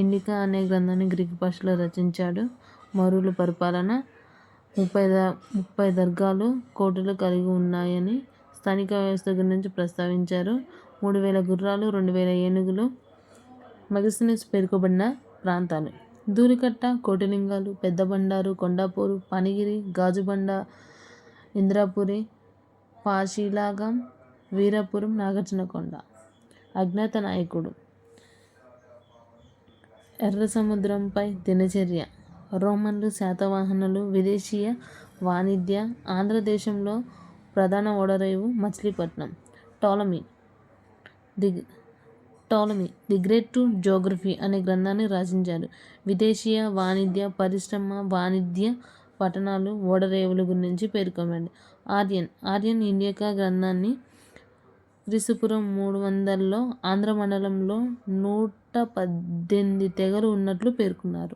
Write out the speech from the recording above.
Indica అనే గ్రంథాన్ని Greek భాషలో రచించాడు. మౌర్యుల పరిపాలన ముప్పై ముప్పై దర్గాలు కోటలు కలిగి ఉన్నాయని స్థానిక వ్యవస్థ గురించి ప్రస్తావించారు. మూడు వేల గుర్రాలు రెండు వేల ఏనుగులు మెగస్తనీస్ పేర్కొబడిన ప్రాంతాలు. దూరికట్ట కోటిలింగాలు పెద్ద బండారు కొండాపూరు పనిగిరి గాజుబండ ఇంద్రాపురి పాశీలాగం వీరపురం నాగార్జునకొండ. అజ్ఞాత నాయకుడు. ఎర్ర సముద్రంపై దినచర్య. రోమన్లు శాతవాహనులు విదేశీయ వాణిజ్య ఆంధ్రదేశంలో ప్రధాన ఓడరేవు Machilipatnam. Ptolemy the Ptolemy the great to geography అనే గ్రంథాన్ని రచించారు విదేశీయ వాణిజ్య పరిశ్రమ వాణిజ్య పట్టణాలు ఓడరేవుల గురించి పేర్కొనండి ఆర్యన్ ఆర్యన్ ఇండియాకా గ్రంథాన్ని త్రిశుపురం మూడు వందల్లో ఆంధ్ర మండలంలో నూట పద్దెనిమిది తెగలు ఉన్నట్లు పేర్కొన్నారు.